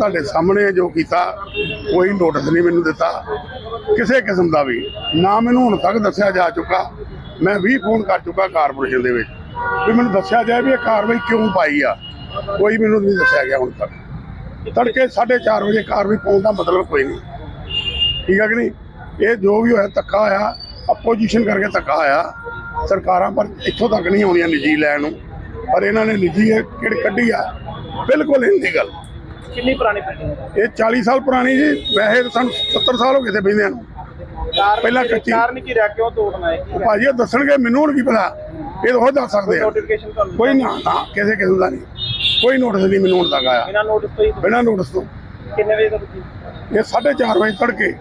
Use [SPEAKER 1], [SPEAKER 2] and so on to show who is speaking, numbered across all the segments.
[SPEAKER 1] ਤੁਹਾਡੇ ਸਾਹਮਣੇ ਜੋ ਕੀਤਾ, ਕੋਈ ਨੋਟਿਸ ਨਹੀਂ ਮੈਨੂੰ ਦਿੱਤਾ। ਕਿਸੇ ਕਿਸਮ ਦਾ ਵੀ। ਨਾ ਮੈਨੂੰ ਹੁਣ ਤੱਕ ਦੱਸਿਆ ਜਾ ਚੁੱਕਾ। ਮੈਂ ਵੀ ਫੋਨ ਕਰ ਚੁੱਕਾ ਕਾਰਪੋਰੇਸ਼ਨ ਦੇ ਵਿੱਚ ਵੀ ਮੈਨੂੰ ਦੱਸਿਆ ਜਾਏ ਵੀ ਇਹ ਕਾਰਵਾਈ ਕਿਉਂ ਪਾਈ ਆ। ਕੋਈ ਮੈਨੂੰ ਨਹੀਂ ਦੱਸਿਆ ਗਿਆ ਹੁਣ ਤੱਕ। ਤੜਕੇ 4:30 ਵਜੇ ਕਾਰਵਾਈ ਪਾਉਣ ਦਾ ਮਤਲਬ ਕੋਈ ਨਹੀਂ। ਠੀਕ ਹੈ ਕਿ ਨਹੀਂ? ਇਹ ਜੋ ਵੀ ਹੋਇਆ, ਧੱਕਾ ਹੋਇਆ ਆਪੋਜੀਸ਼ਨ ਕਰਕੇ ਧੱਕਾ ਹੋਇਆ। ਸਰਕਾਰਾਂ ਪਰ ਇੱਥੋਂ ਤੱਕ ਨਹੀਂ ਆਉਣੀਆਂ ਨਿੱਜੀ ਲੈਣ ਨੂੰ। ਪਰ ਇਹਨਾਂ ਨੇ ਨਿੱਜੀ ਇਹ ਕਿਹੜੀ ਕੱਢੀ ਆ? ਬਿਲਕੁਲ ਹਿੰਦੀ ਗੱਲ।
[SPEAKER 2] ਕਿੰਨੀ ਪੁਰਾਣੀ ਬਿਲਡਿੰਗ ਹੈ?
[SPEAKER 1] ਇਹ 40 ਸਾਲ ਪੁਰਾਣੀ ਜੀ। ਵੈਸੇ ਤਾਂ ਸਾਨੂੰ 70 ਸਾਲ ਹੋ ਗਏ ਤੇ ਬੈਂਦਿਆਂ ਨੂੰ। ਪਹਿਲਾਂ ਕੱਚੀ-
[SPEAKER 2] ਕਾਰਨ ਕੀ ਰਿਹਾ ਕਿਉਂ ਤੋੜਨਾ ਹੈ
[SPEAKER 1] ਉਹ ਭਾਜੀ ਇਹ ਦੱਸਣਗੇ ਮੈਨੂੰ ਹੁਣ ਕੀ ਪਤਾ? ਇਹ ਤਾਂ ਉਹ ਦੱਸ ਸਕਦੇ ਆ।
[SPEAKER 2] ਨੋਟੀਫਿਕੇਸ਼ਨ ਤੁਹਾਨੂੰ
[SPEAKER 1] ਕੋਈ ਨਾ ਨਾ ਕਿਸੇ ਕਿਸਮ ਦਾ ਨਹੀਂ। ਕੋਈ ਨੋਟਿਸ ਨਹੀਂ ਮੈਨੂੰ ਹੁਣ ਤੱਕ ਆਇਆ।
[SPEAKER 2] ਬਿਨਾਂ ਨੋਟਿਸ ਤੋਂ ਹੀ?
[SPEAKER 1] ਬਿਨਾਂ ਨੋਟਿਸ ਤੋਂ।
[SPEAKER 2] ਕਿੰਨੇ ਵਜੇ ਤੱਕ ਸੀ?
[SPEAKER 1] ਇਹ 4:30 ਵਜੇ ਤੜਕੇ।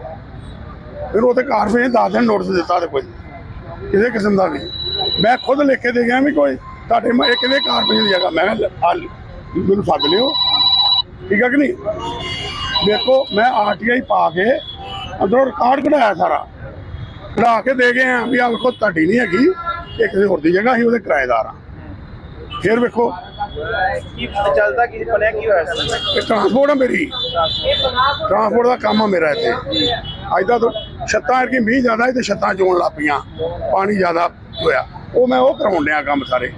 [SPEAKER 1] ਫਿਰ ਉਹ ਤੇ ਕਾਰਪੋਰੇਸ਼ਨ ਨੇ 10 ਦਿਨ ਨੋਟਿਸ ਦਿੱਤਾ ਤੇ ਕੋਈ। ਕਿਸੇ ਕਿਸਮ ਦਾ ਨਹੀਂ। ਮੈਂ ਖੁਦ ਲਿਖ ਕੇ ਦੇ ਗਿਆ ਵੀ ਕੋਈ ਤੁਹਾਡੇ ਮੈਂ ਕਿਹਦੇ ਕਾਰਪੋਰੇਸ਼ਨ ਦੀ ਜਗ੍ਹਾ ਮੈਂ ਕਿਹਾ ਮੈਨੂੰ ਸੱਦ ਲਿਓ। ਠੀਕ ਹੈ ਕਿ ਨਹੀਂ? ਦੇਖੋ ਮੈਂ ਆਰਟੀਆਈ ਪਾ ਕੇ ਅੰਦਰੋਂ ਰਿਕਾਰਡ ਕਢਾਇਆ ਸਾਰਾ। ਕਢਾ ਕੇ ਦੇ ਗਏ ਆ ਵੀ ਆ ਵੇਖੋ ਤੁਹਾਡੀ ਨਹੀਂ ਹੈਗੀ ਇਹ ਕਿਸੇ ਹੋਰ ਦੀ ਜਗ੍ਹਾ ਸੀ ਉਹਦੇ ਕਿਰਾਏਦਾਰ ਆ। ਫਿਰ ਵੇਖੋ।
[SPEAKER 2] ਕੀ ਚੱਲਦਾ ਕੀ ਬਣਿਆ ਕੀ ਹੋਇਆ? ਸੀ
[SPEAKER 1] ਇਹ ਟਰਾਂਸਪੋਰਟ ਆ ਮੇਰੀ। ਟਰਾਂਸਪੋਰਟ ਦਾ ਕੰਮ ਆ ਮੇਰਾ ਇੱਥੇ। ਅੱਜ ਦਾ ਤੋਂ ਛੱਤਾਂ ਕਿ ਮੀਂਹ ਜ਼ਿਆਦਾ ਹੈ ਤੇ ਛੱਤਾਂ ਚੋਣ ਲੱਗ ਪਈਆਂ। ਪਾਣੀ ਜ਼ਿਆਦਾ ਹੋਇਆ। ਉਹ ਮੈਂ ਉਹ ਕਰਾਉਣ ਡਿਆ ਕੰਮ ਸਾਰੇ।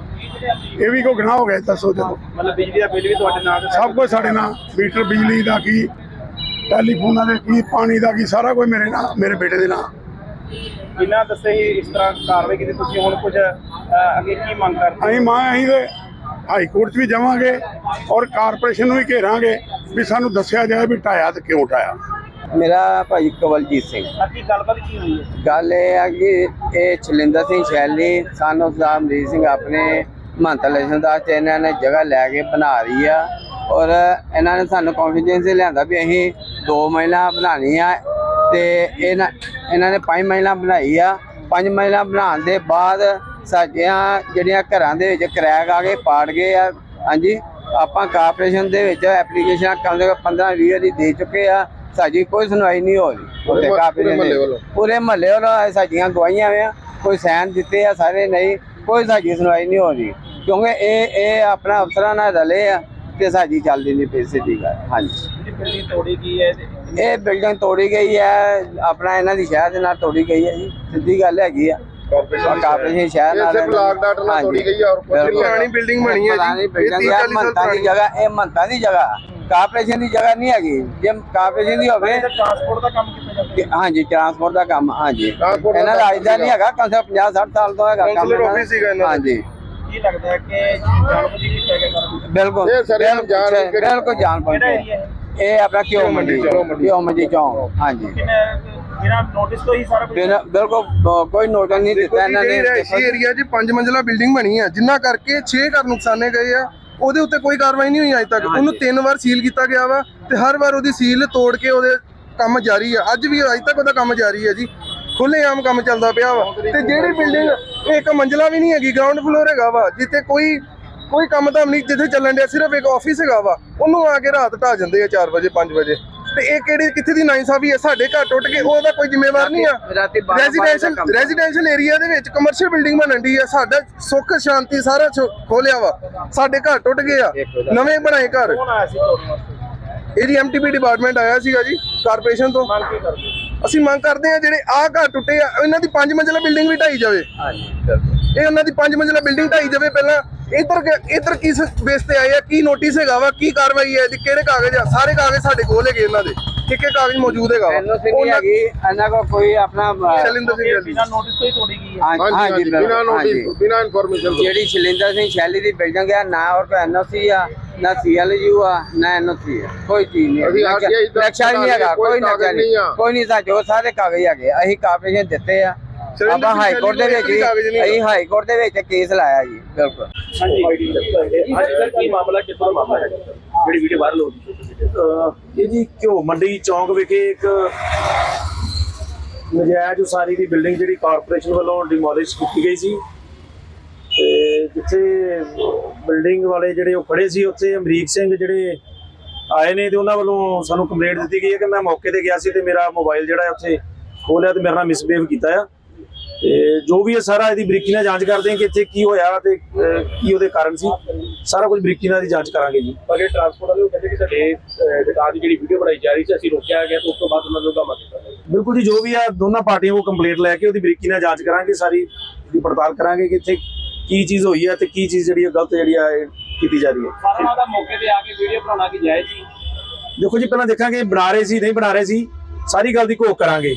[SPEAKER 1] ਇਹ ਵੀ ਕੋਈ ਗੁਨਾਹ ਹੋ ਗਿਆ ਦੱਸੋ ਚਲੋ
[SPEAKER 2] ਮਤਲਬ ਬਿਜਲੀ ਦਾ ਬਿੱਲ ਵੀ ਤੁਹਾਡੇ ਨਾਲ
[SPEAKER 1] ਸਭ ਕੁਝ ਸਾਡੇ ਨਾਲ ਮੀਟਰ ਬਿਜਲੀ ਦਾ ਕੀ ਟੈਲੀਫੋਨਾਂ ਦੇ ਕੀ ਪਾਣੀ ਦਾ ਕੀ ਸਾਰਾ ਕੁਝ ਮੇਰੇ ਨਾਲ ਮੇਰੇ ਬੇਟੇ ਦੇ ਨਾਲ।
[SPEAKER 2] ਬਿਨਾਂ ਦੱਸੇ ਹੀ ਇਸ ਤਰ੍ਹਾਂ ਕਾਰਵਾਈ ਕੀਤੀ ਤੁਸੀਂ ਹੁਣ ਕੁਝ ਅਹ, ਅੱਗੇ ਕੀ ਮੰਗ ਕਰਦੇ
[SPEAKER 1] ਅਸੀਂ ਮਾਂ ਅਸੀਂ ਤੇ ਹਾਈ ਕੋਰਟ 'ਚ ਵੀ ਜਾਵਾਂਗੇ ਔਰ ਕਾਰਪੋਰੇਸ਼ਨ ਨੂੰ ਵੀ ਘੇਰਾਂਗੇ ਵੀ ਸਾਨੂੰ ਦੱਸਿਆ ਜਾਏ ਵੀ ਢਾਇਆ ਤੇ ਕਿਉਂ ਢਾਇਆ
[SPEAKER 3] ਮੇਰਾ ਭਾਈ ਕਵਲਜੀਤ ਸਿੰਘ।
[SPEAKER 2] ਬਾਕੀ ਗੱਲਬਾਤ ਕੀ ਹੋਈ ਹੈ?
[SPEAKER 3] ਗੱਲ ਇਹ ਆ ਕਿ ਇਹ ਛਲਿੰਦਰ ਸਿੰਘ ਸ਼ੈਲੀ ਸਾਨੂੰ ਸਾਹਿਬ ਸਿੰਘ ਆਪਣੇ ਮਹੰਤ ਲੇਸ਼ਨ ਦਾਸ ਤੇ ਇਹਨਾਂ ਨੇ ਜਗ੍ਹਾ ਲੈ ਕੇ ਬਣਾ ਰਹੀ ਆ। ਔਰ ਇਹਨਾਂ ਨੇ ਸਾਨੂੰ ਕੌਨਫੀਡੈਂਸ ਲਿਆਂਦਾ ਵੀ ਅਸੀਂ ਦੋ ਮਹਿਲਾ ਬਣਾਉਣੀ ਆ ਤੇ ਇਹਨਾਂ ਇਹਨਾਂ ਨੇ ਪੰਜ ਮਹਿਲਾ ਬਣਾਈ ਆ। ਪੰਜ ਮਹਿਲਾ ਬਣਾਉਣ ਦੇ ਬਾਅਦ ਸਾਡੀਆਂ ਜਿਹੜੀਆਂ ਘਰਾਂ ਦੇ ਵਿੱਚ ਕਰੈਕ ਆ ਗਏ ਪਾੜ ਗਏ ਆ। ਹਾਂਜੀ ਆਪਾਂ ਕਾਰਪੋਰੇਸ਼ਨ ਦੇ ਵਿੱਚ ਐਪਲੀਕੇਸ਼ਨ ਕਮ ਸੇ ਕਮ 15 20 ਦੀ ਦੇ ਚੁੱਕੇ ਆ। ਸਾਡੀ ਕੋਈ ਸੁਣਵਾਈ ਨਹੀਂ ਹੋ ਰਹੀ। ਉੱਥੇ ਕਾਰਪੋਰੇਸ਼ਨ ਦੇ ਪੂਰੇ ਮਹੱਲੇ ਵੱਲੋਂ ਸਾਡੀਆਂ ਗਵਾਹੀਆਂ ਆ ਕੋਈ ਸਾਈਨ ਦਿੱਤੇ ਆ ਸਾਰੇ ਨਹੀਂ। ਕੋਈ ਸਾਡੀ ਸੁਣਵਾਈ ਨਹੀਂ ਹੋ ਰਹੀ। ਕਿਉਂਕਿ ਇਹ ਇਹ ਆਪਣਾ ਅਫਸਰਾਂ ਨਾਲ ਰਲੇ ਆ ਤੇ ਸਾਡੀ ਚੱਲਦੀ ਨਹੀਂ ਪਈ ਸਿੱਧੀ ਗੱਲ। ਹਾਂਜੀ।
[SPEAKER 2] ਬਿਲਡਿੰਗ ਤੋੜੀ ਗਈ ਹੈ
[SPEAKER 3] ਇਹ ਬਿਲਡਿੰਗ ਤੋੜੀ ਗਈ ਹੈ ਆਪਣਾ ਇਹਨਾਂ ਦੀ ਸ਼ਹਿਰ ਦੇ ਨਾਲ ਤੋੜੀ ਗਈ ਹੈ ਜੀ। ਸਿੱਧੀ ਗੱਲ ਹੈਗੀ ਆ। ਕਾਰਪੋਰੇਸ਼ਨ ਸ਼ਹਿਰ ਨਾਲ
[SPEAKER 4] ਇਸੇ ਬਲਾਕ ਡਾਟ ਨਾਲ ਤੋੜੀ ਗਈ ਆ ਔਰ
[SPEAKER 3] ਪੁਰਾਣੀ
[SPEAKER 4] ਬਿਲਡਿੰਗ ਬਣੀ ਹੈ ਜੀ। ਇਹ
[SPEAKER 3] ਬਿਲਡਿੰਗ
[SPEAKER 4] 30
[SPEAKER 3] ਹੈ
[SPEAKER 4] 40 ਸਾਲ
[SPEAKER 3] ਮੰਤਾ ਦੀ
[SPEAKER 4] ਪੁਰਾਣੀ।
[SPEAKER 3] ਜਗ੍ਹਾ ਇਹ ਮੰਤਾ ਦੀ ਜਗ੍ਹਾ। ਕਾਰਪੋਰੇਸ਼ਨ ਦੀ ਜਗ੍ਹਾ ਨਹੀਂ ਹੈਗੀ। ਜੇ ਕਾਰਪੋਰੇਸ਼ਨ ਦੀ ਹੋਵੇ
[SPEAKER 2] ਟਰਾਂਸਪੋਰਟ ਦਾ ਕੰਮ ਕਿੱਥੇ ਜਾਂਦਾ
[SPEAKER 3] ਹਾਂਜੀ ਟਰਾਂਸਪੋਰਟ ਦਾ ਕੰਮ ਹਾਂਜੀ। ਇਹਨਾਂ ਦਾ ਅੱਜ ਦਾ ਨਹੀਂ ਹੈਗਾ ਕਮ ਸੇ ਕਮ 50 60 ਸਾਲ ਤੋਂ ਹੈਗਾ ਕੰਮ। ਹਾਂਜੀ।
[SPEAKER 2] ਕੀ ਲੱਗਦਾ ਹੈ ਕਿ ਜਾਣਬੁੱਝ ਕੀਤਾ ਗਿਆ
[SPEAKER 3] ਬਿਲਕੁਲ
[SPEAKER 4] ਇਹ ਜਾਣ
[SPEAKER 3] ਬਿਲਕੁਲ ਜਾਣ
[SPEAKER 2] ਹੈ?
[SPEAKER 3] ਇਹ ਆਪਣਾ ਕਿਉਂ ਮੰਡੀ। ਕਿਉਂ ਮੰਡੀ ਚੌਂਕ ਹਾਂਜੀ।
[SPEAKER 2] ਬਿਨਾਂ ਨੋਟਿਸ ਤੋਂ ਹੀ ਸਾਰਾ ਕੁਝ
[SPEAKER 3] ਬਿਲਕੁਲ ਕੋਈ ਨੋਟਿਸ ਨਹੀਂ ਦਿੱਤਾ ਇਹਨਾਂ ਨੇ।
[SPEAKER 4] ਰਿਹਾਇਸ਼ੀ ਏਰੀਆ 'ਚ ਪੰਜ ਮੰਜ਼ਲਾ ਬਿਲਡਿੰਗ ਬਣੀ ਆ। ਜਿੰਨਾ ਕਰਕੇ 6 ਘਰ ਨੁਕਸਾਨੇ ਗਏ ਆ। ਉਹਦੇ ਉੱਤੇ ਕੋਈ ਕਾਰਵਾਈ ਨਹੀਂ ਹੋਈ ਅਜੇ ਤੱਕ। ਉਹਨੂੰ ਤਿੰਨ ਵਾਰ ਸੀਲ ਕੀਤਾ ਗਿਆ ਵਾ ਤੇ ਹਰ ਵਾਰ ਉਹਦੀ ਸੀਲ ਤੋੜ ਕੇ ਉਹਦੇ ਕੰਮ ਜਾਰੀ ਆ। ਅੱਜ ਵੀ ਅਜੇ ਤੱਕ ਉਹਦਾ ਕੰਮ ਜਾਰੀ ਹੈ ਜੀ। ਖੁੱਲੇ ਆਮ ਕੰਮ ਚੱਲਦਾ ਪਿਆ ਵਾ। ਤੇ ਜਿਹੜੀ ਬਿਲਡਿੰਗ ਇੱਕ ਮੰਜ਼ਲਾ ਵੀ ਨਹੀਂ ਹੈਗੀ ਗਰਾਊਂਡ ਫਲੋਰ ਹੈਗਾ ਵਾ ਜਿੱਥੇ ਕੋਈ ਕੋਈ ਕੰਮ ਤਾਂ ਨਹੀਂ ਜਿੱਥੇ ਚੱਲਣ ਡਿਆ ਸਿਰਫ ਇੱਕ ਆਫਿਸ ਹੈਗਾ ਵਾ। ਉਹਨੂੰ ਆ ਕੇ ਰਾਤ ਢਾ ਜਾਂਦੇ ਆ 4 ਵਜੇ 5 ਵਜੇ। ਤੇ ਇਹ ਕਿਹੜੀ ਕਿੱਥੇ ਦੀ ਨਾਇਸਾਫੀ ਹੈ? ਸਾਡੇ ਘਰ ਟੁੱਟ ਕੇ ਉਹਦਾ ਕੋਈ ਜ਼ਿੰਮੇਵਾਰ ਨਹੀਂ ਆ।
[SPEAKER 3] ਰਾਤੀ 12
[SPEAKER 4] ਰੈਜ਼ੀਡੈਂਸ਼ੀਅਲ ਰੈਜ਼ੀਡੈਂਸ਼ੀਅਲ ਏਰੀਆ ਦੇ ਵਿੱਚ ਕਮਰਸ਼ੀਅਲ ਬਿਲਡਿੰਗ ਬਣਨ ਦੀ ਆ। ਸਾਡਾ ਸੁੱਖ ਸ਼ਾਂਤੀ ਸਾਰਾ ਖੋਲਿਆ ਵਾ। ਸਾਡੇ ਘਰ ਟੁੱਟ ਗਏ ਆ। ਨਵੇਂ ਬਣਾਏ ਘਰ। ਇਹਦੀ ਐਮਟੀਪੀ ਡਿਪਾਰਟਮੈਂਟ ਆਇਆ ਸੀਗਾ ਜੀ ਕਾਰਪੋਰੇਸ਼ਨ ਤੋਂ। ਅਸੀਂ ਮੰਗ ਕਰਦੇ ਆ ਜਿਹੜੇ ਆਹ ਘਰ ਟੁੱਟੇ ਆ ਇਹਨਾਂ ਦੀ ਪੰਜ ਮੰਜ਼ਿਲਾ ਬਿਲਡਿੰਗ ਵੀ ਢਾਈ ਜਾਵੇ। ਇਹ ਉਹਨਾਂ ਦੀ ਪੰਜ ਮੰਜ਼ਿਲਾ ਬਿਲਡਿੰਗ ਢਾਈ ਜਾਵੇ ਪਹਿਲਾਂ। ਇੱਧਰ ਇੱਧਰ ਕਿਸ ਬੇਸ ਤੇ ਆਏ ਆ ਕੀ ਨੋਟਿਸ ਹੈਗਾ ਵਾ ਕੀ ਕਾਰਵਾਈ ਹੈ ਇਹਦੀ ਕਿਹੜੇ ਕਾਗਜ਼ ਆ ਸਾਰੇ ਕਾਗਜ਼ ਸਾਡੇ ਕੋਲ ਹੈਗੇ ਇਹਨਾਂ ਦੇ। ਕਿੱਕੇ ਕਾਗਜ਼ ਮੌਜੂਦ ਹੈਗਾ
[SPEAKER 3] ਨਹੀਂ ਹੈਗੀ ਇਹਨਾਂ ਕੋਲ ਕੋਈ ਆਪਣਾ
[SPEAKER 4] ਸ਼ੈਲਿੰਦਰ ਸਿੰਘ
[SPEAKER 2] ਬਿਨਾਂ ਨੋਟਿਸ ਤੋਂ ਹੀ ਤੋੜੀ ਗਈ ਹੈ।
[SPEAKER 3] ਹਾਂਜੀ
[SPEAKER 4] ਬਿਨਾਂ ਨੋਟਿਸ। ਬਿਨਾਂ ਇਨਫੋਰਮੇਸ਼ਨ ਤੋਂ।
[SPEAKER 3] ਜਿਹੜੀ ਸ਼ਲਿੰਦਰ ਸਿੰਘ ਸ਼ੈਲੀ ਦੀ ਬਿਲਡਿੰਗ ਹੈ ਨਾ ਔਰ ਕੋਈ ਐਨਓਸੀ ਆ ਨਾ ਸੀਐਲਯੂ ਆ ਨਾ ਐਨਓਸੀ ਆ ਕੋਈ ਚੀਜ਼ ਨਹੀਂ
[SPEAKER 4] ਅਸੀਂ RTI ਦਾ
[SPEAKER 3] ਨਕਸ਼ਾ ਨਹੀਂ ਹੈਗਾ
[SPEAKER 4] ਕੋਈ
[SPEAKER 3] ਨਕਸ਼ਾ
[SPEAKER 4] ਕਾਗਜ਼ ਨਹੀਂ। ਆ।
[SPEAKER 3] ਕੋਈ ਨਹੀਂ ਸਾਡੇ ਕੋਲ ਸਾਰੇ ਕਾਗਜ਼ ਹੈਗੇ ਅਸੀਂ ਕਾਰਪੋਰੇਸ਼ਨ ਦਿੱਤੇ ਆ। ਆਪਾਂ ਹਾਈ ਕੋਰਟ ਦੇ ਵਿੱਚ ਅਸੀਂ ਹਾਈ ਕੋਰਟ ਦੇ ਵਿੱਚ ਕੇਸ ਲਾਇਆ ਜੀ।
[SPEAKER 2] ਜਿਹੜੀ ਵੀਡੀਓ ਵਾਇਰਲ ਹੋ ਰਹੀ
[SPEAKER 5] ਇਹ ਜੀ ਘਿਓ ਮੰਡੀ ਚੌਂਕ ਵਿਖੇ ਇੱਕ ਨਜਾਇਜ਼ ਉਸਾਰੀ ਦੀ ਬਿਲਡਿੰਗ ਜਿਹੜੀ ਕਾਰਪੋਰੇਸ਼ਨ ਵੱਲੋਂ ਡਿਮੋਲਿਸ਼ ਕੀਤੀ ਗਈ ਸੀ। ਤੇ ਜਿੱਥੇ ਬਿਲਡਿੰਗ ਵਾਲੇ ਜਿਹੜੇ ਉਹ ਖੜੇ ਸੀ, ਉੱਥੇ ਅਮਰੀਕ ਸਿੰਘ ਜਿਹੜੇ ਆਏ ਨੇ ਤੇ ਉਹਨਾਂ ਵੱਲੋਂ ਸਾਨੂੰ ਕੰਪਲੇਂਟ ਦਿੱਤੀ ਗਈ ਹੈ ਕਿ ਮੈਂ ਮੌਕੇ ਤੇ ਗਿਆ ਸੀ ਤੇ ਮੇਰਾ ਮੋਬਾਈਲ ਜਿਹੜਾ ਹੈ ਉੱਥੇ ਖੋਲਿਆ ਤੇ ਮੇਰੇ ਨਾਲ ਮਿਸਬਿਹੇਵ ਕੀਤਾ ਆ। ਤੇ ਜੋ ਵੀ ਹੈ ਸਾਰਾ ਇਹਦੀ ਬਰੀਕੀ ਨਾਲ ਜਾਂਚ ਕਰਦੇ ਹਾਂ ਕਿ ਇੱਥੇ ਕੀ ਹੋਇਆ ਤੇ ਅਹ, ਕੀ ਉਹਦੇ ਕਾਰਨ ਸੀ ਸਾਰਾ ਕੁਝ ਬਰੀਕੀ ਨਾਲ ਦੀ ਜਾਂਚ ਕਰਾਂਗੇ ਜੀ।
[SPEAKER 2] ਪਰ ਇਹ ਟਰਾਂਸਪੋਰਟ ਵਾਲੇ ਉਹ ਕਹਿੰਦੇ ਕਿ ਸਾਡੇ ਅਹ, ਦੁਕਾਨ ਦੀ ਜਿਹੜੀ ਵੀਡੀਓ ਬਣਾਈ ਜਾ ਰਹੀ ਸੀ ਅਸੀਂ ਰੋਕਿਆ ਗਿਆ ਤੇ ਉਸ ਤੋਂ ਬਾਅਦ ਉਹਨਾਂ ਨੂੰ ਧਮਾ ਕੀਤਾ।
[SPEAKER 5] ਬਿਲਕੁਲ ਜੀ ਜੋ ਵੀ ਆ ਦੋਨਾਂ ਪਾਰਟੀਆਂ ਕੋ ਕੰਪਲੀਟ ਲੈ ਕੇ ਉਹਦੀ ਬਰੀਕੀ ਨਾਲ ਜਾਂਚ ਕਰਾਂਗੇ ਸਾਰੀ ਦੀ ਪੜਤਾਲ ਕਰਾਂਗੇ ਕਿ ਇੱਥੇ ਕੀ ਚੀਜ਼ ਹੋਈ ਹੈ ਤੇ ਕੀ ਚੀਜ਼ ਜਿਹੜੀ ਹੈ ਗਲਤ ਜਿਹੜੀ ਆ ਇਹ ਕੀਤੀ ਜਾ ਰਹੀ ਹੈ।
[SPEAKER 2] ਸਾਰਿਆਂ ਦਾ ਮੌਕੇ ਤੇ ਆ ਕੇ ਵੀਡੀਓ ਬਣਾਉਣਾ ਕਿ ਜਾਇਜ਼ ਜੀ
[SPEAKER 5] ਦੇਖੋ ਜੀ ਪਹਿਲਾਂ ਦੇਖਾਂਗੇ ਬਣਾ ਰਹੇ ਸੀ ਨਹੀਂ ਬਣਾ ਰਹੇ ਸੀ ਸਾਰੀ ਗੱਲ ਦੀ ਘੋਖ ਕਰਾਂਗੇ।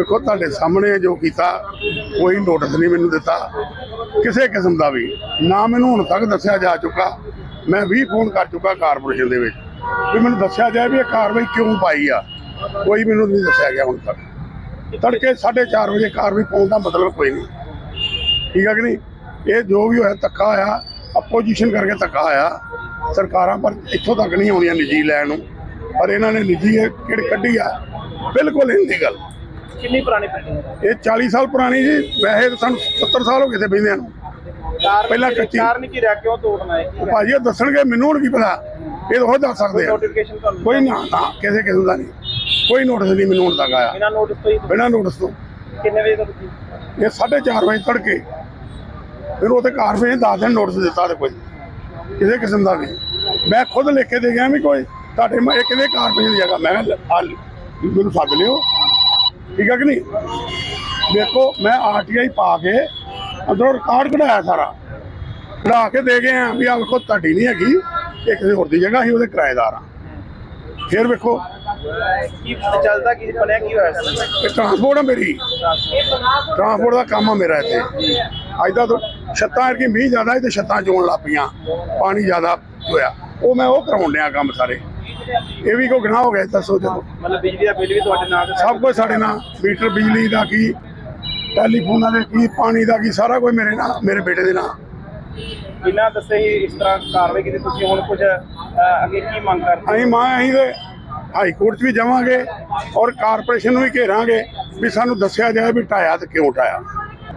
[SPEAKER 1] ਵੇਖੋ, ਤੁਹਾਡੇ ਸਾਹਮਣੇ ਜੋ ਕੀਤਾ, ਕੋਈ ਨੋਟਿਸ ਨਹੀਂ ਮੈਨੂੰ ਦਿੱਤਾ। ਕਿਸੇ ਕਿਸਮ ਦਾ ਵੀ। ਨਾ ਮੈਨੂੰ ਹੁਣ ਤੱਕ ਦੱਸਿਆ ਜਾ ਚੁੱਕਾ। ਮੈਂ ਵੀ ਫੋਨ ਕਰ ਚੁੱਕਾ ਕਾਰਪੋਰੇਸ਼ਨ ਦੇ ਵਿੱਚ ਵੀ ਮੈਨੂੰ ਦੱਸਿਆ ਜਾਏ ਵੀ ਇਹ ਕਾਰਵਾਈ ਕਿਉਂ ਪਾਈ ਆ। ਕੋਈ ਮੈਨੂੰ ਨਹੀਂ ਦੱਸਿਆ ਗਿਆ ਹੁਣ ਤੱਕ। ਤੜਕੇ 4:30 ਵਜੇ ਕਾਰਵਾਈ ਪਾਉਣ ਦਾ ਮਤਲਬ ਕੋਈ ਨਹੀਂ। ਠੀਕ ਹੈ ਕਿ ਨਹੀਂ? ਇਹ ਜੋ ਵੀ ਹੋਇਆ, ਧੱਕਾ ਹੋਇਆ ਆਪੋਜੀਸ਼ਨ ਕਰਕੇ ਧੱਕਾ ਹੋਇਆ। ਸਰਕਾਰਾਂ ਪਰ ਇੱਥੋਂ ਤੱਕ ਨਹੀਂ ਆਉਂਦੀਆਂ ਨਿੱਜੀ ਲੈਣ ਨੂੰ। ਪਰ ਇਹਨਾਂ ਨੇ ਨਿੱਜੀ ਇਹ ਕੱਢੀ ਆ? ਬਿਲਕੁਲ ਇਨਲੀਗਲ
[SPEAKER 2] ਕਿੰਨੀ ਪੁਰਾਣੀ ਬਿਲਡਿੰਗ ਹੈ?
[SPEAKER 1] ਇਹ 40 ਸਾਲ ਪੁਰਾਣੀ ਜੀ। ਵੈਸੇ ਤਾਂ ਸਾਨੂੰ 70 ਸਾਲ ਹੋ ਗਏ ਤੇ ਬੈਂਦਿਆਂ ਨੂੰ। ਪਹਿਲਾਂ ਕੱਚੀ।
[SPEAKER 2] ਕਾਰਨ ਕੀ ਰਿਹਾ ਕਿਉਂ ਤੋੜਨਾ ਹੈ
[SPEAKER 1] ਭਾਜੀ ਇਹ ਦੱਸਣਗੇ ਮੈਨੂੰ ਹੁਣ ਕੀ ਪਤਾ। ਇਹ ਉਹ ਦੱਸ ਸਕਦੇ ਆ।
[SPEAKER 2] ਨੋਟੀਫਿਕੇਸ਼ਨ ਤੁਹਾਨੂੰ
[SPEAKER 1] ਕੋਈ ਨਾ ਨਾ ਕਿਸੇ ਕਿਸਮ ਦਾ ਨਹੀਂ। ਕੋਈ ਨੋਟਿਸ ਨਹੀਂ ਮੈਨੂੰ ਹੁਣ ਤੱਕ ਆਇਆ।
[SPEAKER 2] ਬਿਨਾਂ ਨੋਟਿਸ ਤੋਂ ਹੀ
[SPEAKER 1] ਬਿਨਾਂ ਨੋਟਿਸ ਤੋਂ।
[SPEAKER 2] ਕਿੰਨੇ ਵਜੇ ਤੋਂ ਤੁਸੀਂ
[SPEAKER 1] ਇਹ 4:30 ਵਜੇ ਤੜਕੇ। ਫਿਰ ਉਹ ਤੇ ਨੇ 10 ਦਿਨ ਨੋਟਿਸ ਦਿੱਤਾ ਤੇ ਕੋਈ। ਕਿਸੇ ਕਿਸਮ ਦਾ ਨਹੀਂ। ਮੈਂ ਖੁਦ ਲਿਖ ਕੇ ਦੇ ਗਿਆ ਵੀ ਕੋਈ ਤੁਹਾਡੇ ਮੈਂ ਇਹ ਕਹਿੰਦੇ ਕਾਰਪੋਰੇਸ਼ਨ ਦੀ ਜਗ੍ਹਾ? ਮੈਂ ਕਿਹਾ ਮੈਨੂੰ ਸੱਦ ਲਿਓ। ਠੀਕ ਹੈ ਕਿ ਨਹੀਂ? ਦੇਖੋ ਮੈਂ ਆਰਟੀਆਈ ਪਾ ਕੇ ਅੰਦਰੋਂ ਰਿਕਾਰਡ ਕਢਾਇਆ ਸਾਰਾ। ਕਢਾ ਕੇ ਦੇ ਗਏ ਆ ਵੀ ਆ ਵੇਖੋ ਤੁਹਾਡੀ ਨਹੀਂ ਹੈਗੀ ਇਹ ਕਿਸੇ ਹੋਰ ਦੀ ਜਗ੍ਹਾ ਸੀ ਉਹਦੇ ਕਿਰਾਏਦਾਰ ਆ। ਫਿਰ ਵੇਖੋ।
[SPEAKER 2] ਕੀ ਚੱਲਦਾ ਕੀ ਬਣਿਆ ਕੀ ਹੋਇਆ? ਸੀ
[SPEAKER 1] ਇਹ ਟਰਾਂਸਪੋਰਟ ਆ ਮੇਰੀ। ਟਰਾਂਸਪੋਰਟ ਦਾ ਕੰਮ ਆ ਮੇਰਾ ਇੱਥੇ। ਅੱਜ ਦਾ ਛੱਤਾਂ ਕਿ ਮੀਂਹ ਜ਼ਿਆਦਾ ਹੈ ਤੇ ਛੱਤਾਂ ਚੋਣ ਲੱਗ ਪਈਆਂ। ਪਾਣੀ ਜ਼ਿਆਦਾ ਹੋਇਆ। ਉਹ ਮੈਂ ਉਹ ਕਰਾਉਣ ਡਿਆ ਕੰਮ ਸਾਰੇ। ਇਹ ਵੀ ਕੋਈ ਗੁਨਾਹ ਹੋ ਗਿਆ ਦੱਸੋ ਚਲੋ
[SPEAKER 2] ਮਤਲਬ ਬਿਜਲੀ ਦਾ ਬਿੱਲ ਵੀ ਤੁਹਾਡੇ ਨਾਂ ਤੇ
[SPEAKER 1] ਸਭ ਕੁਝ ਸਾਡੇ ਨਾਲ ਮੀਟਰ ਬਿਜਲੀ ਦਾ ਕੀ ਟੈਲੀਫੋਨਾਂ ਦੇ ਕੀ ਪਾਣੀ ਦਾ ਕੀ ਸਾਰਾ ਕੁਝ ਮੇਰੇ ਨਾਲ ਮੇਰੇ ਬੇਟੇ ਦੇ ਨਾਲ।
[SPEAKER 2] ਬਿਨਾਂ ਦੱਸੇ ਹੀ ਇਸ ਤਰ੍ਹਾਂ ਕਾਰਵਾਈ ਕੀਤੀ ਤੁਸੀਂ ਹੁਣ ਕੁਝ ਅਹ, ਅੱਗੇ ਕੀ ਮੰਗ ਕਰਦੇ
[SPEAKER 1] ਅਸੀਂ ਮਾਂ ਅਸੀਂ ਤੇ ਹਾਈ ਕੋਰਟ 'ਚ ਵੀ ਜਾਵਾਂਗੇ ਔਰ ਕਾਰਪੋਰੇਸ਼ਨ ਨੂੰ ਵੀ ਘੇਰਾਂਗੇ ਵੀ ਸਾਨੂੰ ਦੱਸਿਆ ਜਾਏ ਵੀ ਢਾਇਆ ਤੇ ਕਿਉਂ ਢਾਇਆ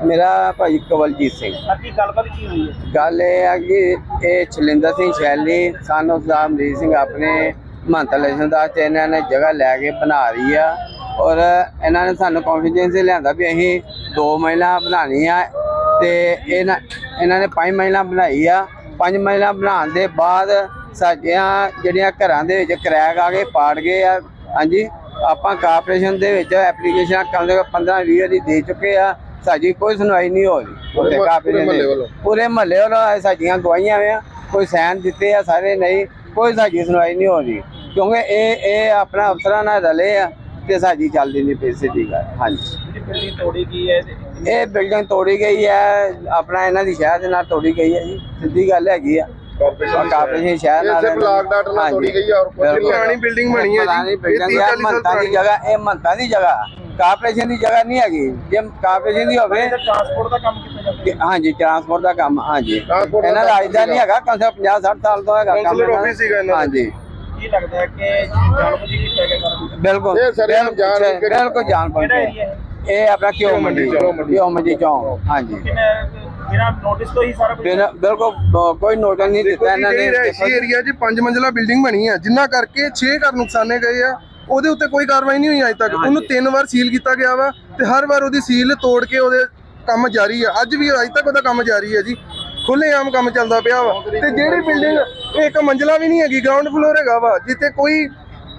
[SPEAKER 3] ਮੇਰਾ ਭਾਈ ਕਵਲਜੀਤ ਸਿੰਘ।
[SPEAKER 2] ਅੱਗੇ ਗੱਲਬਾਤ ਕੀ ਹੋਈ ਹੈ?
[SPEAKER 3] ਗੱਲ ਇਹ ਆ ਕਿ ਇਹ ਛਲਿੰਦਰ ਸਿੰਘ ਸ਼ੈਲੀ ਸਾਨੂੰ ਸਾਹਿਬ ਸਿੰਘ ਆਪਣੇ ਮਹੰਤ ਲੇਸ਼ਨ ਦਾਸ ਤੇ ਇਹਨਾਂ ਨੇ ਜਗ੍ਹਾ ਲੈ ਕੇ ਬਣਾ ਰਹੀ ਆ। ਔਰ ਇਹਨਾਂ ਨੇ ਸਾਨੂੰ ਕੌਨਫੀਡੈਂਸ ਲਿਆਂਦਾ ਵੀ ਅਸੀਂ ਦੋ ਮਹਿਲਾ ਬਣਾਉਣੀ ਆ ਤੇ ਇਹਨਾਂ ਇਹਨਾਂ ਨੇ ਪੰਜ ਮਹਿਲਾ ਬਣਾਈ ਆ। ਪੰਜ ਮਹਿਲਾ ਬਣਾਉਣ ਦੇ ਬਾਅਦ ਸਾਡੀਆਂ ਜਿਹੜੀਆਂ ਘਰਾਂ ਦੇ ਵਿੱਚ ਕਰੈਕ ਆ ਗਏ ਪਾੜ ਗਏ ਆ। ਹਾਂਜੀ ਆਪਾਂ ਕਾਰਪੋਰੇਸ਼ਨ ਦੇ ਵਿੱਚ ਐਪਲੀਕੇਸ਼ਨ ਸੇ ਕਮ 15 20 ਦੀ ਦੇ ਚੁੱਕੇ ਆ। ਸਾਡੀ ਕੋਈ ਸੁਣਵਾਈ ਨਹੀਂ ਹੋ ਰਹੀ। ਉੱਥੇ ਕਾਰਪੋਰੇਸ਼ਨ ਦੇ ਪੂਰੇ ਮਹੱਲੇ ਵੱਲੋਂ ਸਾਡੀਆਂ ਗਵਾਹੀਆਂ ਆ ਕੋਈ ਸਾਈਨ ਦਿੱਤੇ ਆ ਸਾਰੇ ਨਹੀਂ ਕੋਈ ਸਾਡੀ ਸੁਣਵਾਈ ਨਹੀਂ ਹੋ ਰਹੀ। ਕਿਉਂਕਿ ਇਹ ਇਹ ਆਪਣਾ ਅਫਸਰਾਂ ਨਾਲ ਰਲੇ ਆ ਤੇ ਸਾਡੀ ਚੱਲਦੀ ਨਹੀਂ ਪਈ ਸਿੱਧੀ ਗੱਲ। ਹਾਂਜੀ।
[SPEAKER 2] ਬਿਲਡਿੰਗ ਤੋੜੀ ਗਈ ਹੈ
[SPEAKER 3] ਇਹ ਬਿਲਡਿੰਗ ਤੋੜੀ ਗਈ ਹੈ ਆਪਣਾ ਇਹਨਾਂ ਦੀ ਸ਼ਹਿਰ ਦੇ ਨਾਲ ਤੋੜੀ ਗਈ ਹੈ ਜੀ। ਸਿੱਧੀ ਗੱਲ ਹੈਗੀ ਆ। ਕਾਰਪੋਰੇਸ਼ਨ ਸ਼ਹਿਰ। ਨਾਲ
[SPEAKER 4] ਇਸੇ ਬਲਾਕ ਡਾਟ ਨਾਲ ਤੋੜੀ ਗਈ ਆ ਔਰ
[SPEAKER 3] ਬਿਲਕੁਲ।
[SPEAKER 4] ਪੁਰਾਣੀ building ਬਣੀ ਹੈ ਜੀ। 30
[SPEAKER 3] ਹੈ,
[SPEAKER 4] 40 ਸਾਲ
[SPEAKER 3] ਮੰਤਾਂ ਦੀ। ਜਗ੍ਹਾ ਇਹ ਮੰਤਾਂ ਦੀ ਜਗ੍ਹਾ। ਕਾਰਪੋਰੇਸ਼ਨ ਦੀ ਜਗ੍ਹਾ ਨਹੀਂ ਹੈਗੀ। ਜੇ ਕਾਰਪੋਰੇਸ਼ਨ ਦੀ ਹੋਵੇ
[SPEAKER 2] ਟਰਾਂਸਪੋਰਟ ਦਾ ਕੰਮ ਕੀਤਾ ਜਾਂਦਾ
[SPEAKER 3] ਕਿ- ਹਾਂਜੀ ਟਰਾਂਸਪੋਰਟ ਦਾ ਕੰਮ ਹਾਂਜੀ। ਇਹਨਾਂ ਦਾ
[SPEAKER 4] ਕੰਮ
[SPEAKER 3] ਅੱਜ ਦਾ ਨਹੀਂ ਹੈਗਾ ਕਮ ਸੇ ਕਮ 50 60 ਸਾਲ ਤੋਂ ਹੈਗਾ ਕੰਮ। ਹਾਂਜੀ।
[SPEAKER 2] ਕੀ ਲੱਗਦਾ ਹੈ ਕਿ ਜਾਣਬੁੱਝ ਕੇ ਕੀਤਾ ਗਿਆ ਕੰਮ
[SPEAKER 3] ਬਿਲਕੁਲ
[SPEAKER 4] ਇਹ
[SPEAKER 3] ਬਿਲਕੁਲ-
[SPEAKER 4] ਜਾਣ ਕੇ-
[SPEAKER 3] ਬਿਲਕੁਲ ਜਾਣ
[SPEAKER 2] ਕਿਹੜਾ
[SPEAKER 3] ਪਾਉਂਦੇ
[SPEAKER 2] ਏਰੀਆ ਹੈ?
[SPEAKER 3] ਇਹ ਆਪਣਾ ਕਿਉਂ ਮੰਡੀ? ਕਿਉਂ ਮੰਡੀ ਚੌਂਕ? ਹਾਂਜੀ।
[SPEAKER 2] ਕਿੰਨੇ ਬਿਨਾਂ ਨੋਟਿਸ ਤੋਂ ਹੀ ਸਾਰਾ ਕੁਝ
[SPEAKER 3] ਬਿਨਾਂ- ਬਿਲਕੁਲ ਕੋਈ ਨੋਟਿਸ ਨਹੀਂ ਦਿੱਤਾ ਇਹਨਾਂ ਨੇ।
[SPEAKER 4] ਜਿਹੜੀ ਰਹਾਇਸ਼ੀ ਏਰੀਆ 'ਚ ਪੰਜ ਮੰਜ਼ਲਾ ਬਿਲਡਿੰਗ ਬਣੀ ਆ ਜਿੰਨਾ ਕਰਕੇ 6 ਘਰ ਨੁਕਸਾਨੇ ਗਏ ਆ ਉਹਦੇ ਉੱਤੇ ਕੋਈ ਕਾਰਵਾਈ ਨਹੀਂ ਹੋਈ ਅਜੇ ਤੱਕ। ਉਹਨੂੰ ਤਿੰਨ ਵਾਰ ਸੀਲ ਕੀਤਾ ਗਿਆ ਵਾ ਤੇ ਹਰ ਵਾਰ ਉਹਦੀ ਸੀਲ ਤੋੜ ਕੇ ਉਹਦੇ ਕੰਮ ਜਾਰੀ ਆ। ਅੱਜ ਵੀ ਅਜੇ ਤੱਕ ਉਹਦਾ ਕੰਮ ਜਾਰੀ ਹੈ ਜੀ। ਖੁੱਲ੍ਹੇਆਮ ਕੰਮ ਚੱਲਦਾ ਪਿਆ ਵਾ। ਤੇ ਜਿਹੜੀ ਬਿਲਡਿੰਗ ਇੱਕ ਮੰਜ਼ਲਾ ਵੀ ਨਹੀਂ ਹੈਗੀ ਗਰਾਊਂਡ ਫਲੋਰ ਹੈਗਾ ਵਾ ਜਿੱਥੇ ਕੋਈ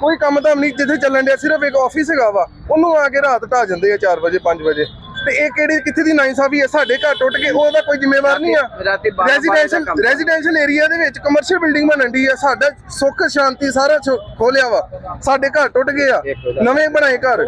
[SPEAKER 4] ਕੋਈ ਕੰਮ ਤਾਂ ਨਹੀਂ ਜਿੱਥੇ ਚੱਲਣ ਡਿਆ ਸਿਰਫ ਇੱਕ ਆਫਿਸ ਹੈਗਾ ਵਾ। ਉਹਨੂੰ ਆ ਕੇ ਰਾਤ ਢਾ ਜਾਂਦੇ ਆ 4 ਵਜੇ 5 ਵਜੇ। ਤੇ ਇਹ ਕਿਹੜੀ ਕਿੱਥੇ ਦੀ ਨਾਇਸਾਫੀ ਹੈ ਸਾਡੇ ਘਰ ਟੁੱਟ ਕੇ ਉਹਦਾ ਕੋਈ ਜ਼ਿੰਮੇਵਾਰ ਨਹੀਂ ਆ। ਰੈਜ਼ੀਡੈਂਸ਼ੀਅਲ। ਰੈਜ਼ੀਡੈਂਸ਼ੀਅਲ ਏਰੀਆ ਦੇ ਵਿੱਚ ਕਮਰਸ਼ੀਅਲ ਬਿਲਡਿੰਗ ਬਣਨ ਦੀ ਆ। ਸਾਡਾ ਸੁੱਖ ਸ਼ਾਂਤੀ ਸਾਰਾ ਖੋਲਿਆ ਵਾ। ਸਾਡੇ ਘਰ ਟੁੱਟ ਗਏ ਆ। ਨਵੇਂ ਬਣਾਏ ਘਰ।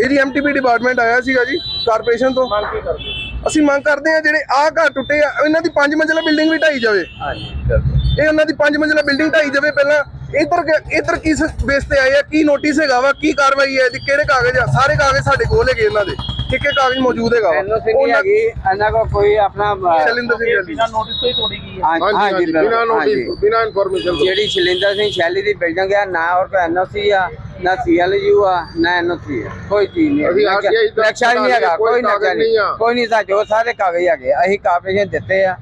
[SPEAKER 4] ਇਹਦੀ ਐਮਟੀਪੀ ਡਿਪਾਰਟਮੈਂਟ ਆਇਆ ਸੀਗਾ ਜੀ ਕਾਰਪੋਰੇਸ਼ਨ ਤੋਂ।
[SPEAKER 2] ਮੰਗ ਕੀ ਕਰਦੇ
[SPEAKER 4] ਅਸੀਂ ਮੰਗ ਕਰਦੇ ਆ ਜਿਹੜੇ ਆਹ ਘਰ ਟੁੱਟੇ ਆ ਇਹਨਾਂ ਦੀ ਪੰਜ ਮੰਜ਼ਿਲਾ ਬਿਲਡਿੰਗ ਵੀ ਢਾਈ ਜਾਵੇ। ਇਹ ਉਹਨਾਂ ਦੀ ਪੰਜ ਮੰਜ਼ਿਲਾ ਬਿਲਡਿੰਗ ਢਾਈ ਜਾਵੇ ਪਹਿਲਾਂ। ਇਧਰ ਇਧਰ ਕਿਸ ਬੇਸ ਤੇ ਆਏ ਆ ਕੀ ਨੋਟਿਸ ਹੈਗਾ ਵਾ ਕੀ ਕਾਰਵਾਈ ਹੈ ਜੀ ਕਿਹੜੇ ਕਾਗਜ਼ ਆ ਸਾਰੇ ਕਾਗਜ਼ ਸਾਡੇ ਕੋਲ ਹੈਗੇ ਇਹਨਾਂ ਦੇ। ਇੱਕ ਕਾਗਜ਼ ਮੌਜੂਦ ਹੈਗਾ ਉਹਨਾਂ-
[SPEAKER 3] ਇਹਨਾਂ ਕੋਈ ਆਪਣਾ
[SPEAKER 4] ਸ਼ੈਲਿੰਦਰ ਸਿੰਘ
[SPEAKER 2] ਬਿਨਾਂ ਨੋਟਿਸ ਤੋਂ ਹੀ ਤੋੜੀ ਗਈ ਹੈ।
[SPEAKER 3] ਹਾਂ- ਹਾਂਜੀ ਬਿਲਕੁਲ, ਹਾਂਜੀ।
[SPEAKER 1] ਬਿਨਾਂ ਇਨਫੋਰਮੇਸ਼ਨ
[SPEAKER 3] ਜਿਹੜੀ ਸ਼ੈਲਿੰਦਰ ਸਿੰਘ ਸ਼ੈਲੀ ਦੀ ਬਿਲਡਿੰਗ ਆ ਨਾ ਉਹ ਕੋਈ ਐਨਓਸੀ ਆ ਨਾ ਸੀਐਲਯੂ ਆ ਨਾ ਐਨਓਸੀ ਆ ਕੋਈ ਚੀਜ਼ ਨਹੀਂ
[SPEAKER 1] ਅਸੀਂ RTI ਦਾ
[SPEAKER 3] ਨਕਸ਼ਾ ਹੀ ਨਹੀਂ ਹੈਗਾ।
[SPEAKER 1] ਕੋਈ
[SPEAKER 3] ਨਕਸ਼ਾ
[SPEAKER 1] ਨਹੀਂ।
[SPEAKER 3] ਕੋਈ ਨਹੀਂ ਸਾ ਜੋ ਸਾਰੇ ਕਾਗਜ਼ ਹੈਗੇ। ਅਸੀਂ ਕਾਰਪੋਰੇਸ਼ਨ ਦਿੱਤੇ ਆ।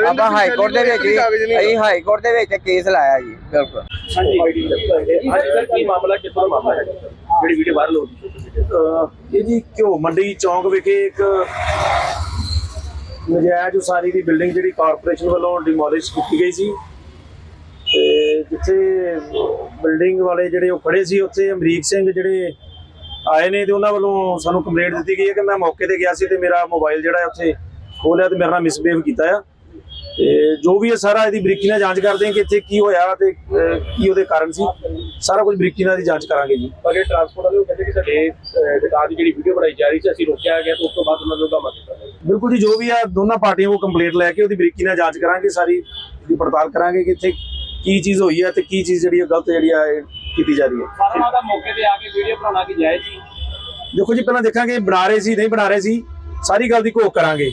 [SPEAKER 3] ਆਪਾਂ ਹਾਈ ਕੋਰਟ ਦੇ ਵਿੱਚ ਅਸੀਂ ਹਾਈ ਕੋਰਟ ਦੇ ਵਿੱਚ ਕੇਸ ਲਾਇਆ ਜੀ ਬਿਲਕੁਲ।
[SPEAKER 2] ਹਾਂਜੀ। ਸਰ ਕੀ ਮਾਮਲਾ ਕਿੱਥੋਂ ਦਾ ਮਾਮਲਾ ਹੈ? ਜਿਹੜੀ ਵੀਡੀਓ ਵਾਇਰਲ ਹੋ ਰਹੀ
[SPEAKER 5] ਇਹ ਜੀ ਘਿਓ ਮੰਡੀ ਚੌਂਕ ਵਿਖੇ ਇੱਕ ਨਜਾਇਜ਼ ਉਸਾਰੀ ਦੀ ਬਿਲਡਿੰਗ ਜਿਹੜੀ ਕਾਰਪੋਰੇਸ਼ਨ ਵੱਲੋਂ ਡਿਮੋਲਿਸ਼ ਕੀਤੀ ਗਈ ਸੀ। ਤੇ ਜਿੱਥੇ ਬਿਲਡਿੰਗ ਵਾਲੇ ਜਿਹੜੇ ਉਹ ਖੜੇ ਸੀ ਉੱਥੇ ਅਮਰੀਕ ਸਿੰਘ ਜਿਹੜੇ ਆਏ ਨੇ ਤੇ ਉਹਨਾਂ ਵੱਲੋਂ ਸਾਨੂੰ ਕੰਪਲੇਂਟ ਦਿੱਤੀ ਗਈ ਹੈ ਕਿ ਮੈਂ ਮੌਕੇ ਤੇ ਗਿਆ ਸੀ ਤੇ ਮੇਰਾ ਮੋਬਾਈਲ ਜਿਹੜਾ ਹੈ ਉੱਥੇ ਖੋਲਿਆ ਤੇ ਮੇਰੇ ਨਾਲ ਮਿਸਬਿਹੇਵ ਕੀਤਾ ਆ। ਤੇ ਜੋ ਵੀ ਹੈ ਸਾਰਾ ਇਹਦੀ ਬਰੀਕੀ ਨਾਲ ਜਾਂਚ ਕਰਦੇ ਹਾਂ ਕਿ ਇੱਥੇ ਕੀ ਹੋਇਆ ਤੇ ਕੀ ਉਹਦੇ ਕਾਰਨ ਸੀ। ਸਾਰਾ ਕੁਝ ਬਰੀਕੀ ਨਾਲ ਦੀ ਜਾਂਚ ਕਰਾਂਗੇ ਜੀ।
[SPEAKER 2] ਇਹ ਟਰਾਂਸਪੋਰਟ ਵਾਲੇ ਉਹ ਕਹਿੰਦੇ ਕਿ ਸਾਡੇ ਦੁਕਾਨ ਦੀ ਜਿਹੜੀ ਵੀਡੀਓ ਬਣਾਈ ਜਾ ਰਹੀ ਸੀ ਅਸੀਂ ਰੋਕਿਆ ਗਿਆ ਤੇ ਉਸ ਤੋਂ ਬਾਅਦ ਉਹਨਾਂ ਨੂੰ ਧਮਕ ਦਿੱਤਾ
[SPEAKER 5] ਬਿਲਕੁਲ ਜੀ ਜੋ ਵੀ ਆ ਦੋਨਾਂ ਪਾਰਟੀਆਂ ਕੋਲ ਕੰਪਲੇਂਟ ਲੈ ਕੇ ਉਹਦੀ ਬਰੀਕੀ ਨਾਲ ਜਾਂਚ ਕਰਾਂਗੇ ਸਾਰੀ ਦੀ ਪੜਤਾਲ ਕਰਾਂਗੇ ਕਿ ਇੱਥੇ ਕੀ ਚੀਜ਼ ਹੋਈ ਹੈ ਤੇ ਕੀ ਚੀਜ਼ ਜਿਹੜੀ ਹੈ ਗਲਤ ਜਿਹੜੀ ਆ ਕੀਤੀ ਜਾ ਰਹੀ ਹੈ?
[SPEAKER 2] ਸਾਰਾ ਦਾ ਮੌਕੇ ਤੇ ਆ ਕੇ ਵੀਡੀਓ ਬਣਾਉਣਾ ਕਿ ਜਾਇਜ਼ ਸੀ
[SPEAKER 5] ਦੇਖੋ ਜੀ ਪਹਿਲਾਂ ਦੇਖਾਂਗੇ ਬਣਾ ਰਹੇ ਸੀ ਨਹੀਂ ਬਣਾ ਰਹੇ ਸੀ ਸਾਰੀ ਗੱਲ ਦੀ ਘੋਖ ਕਰਾਂਗੇ।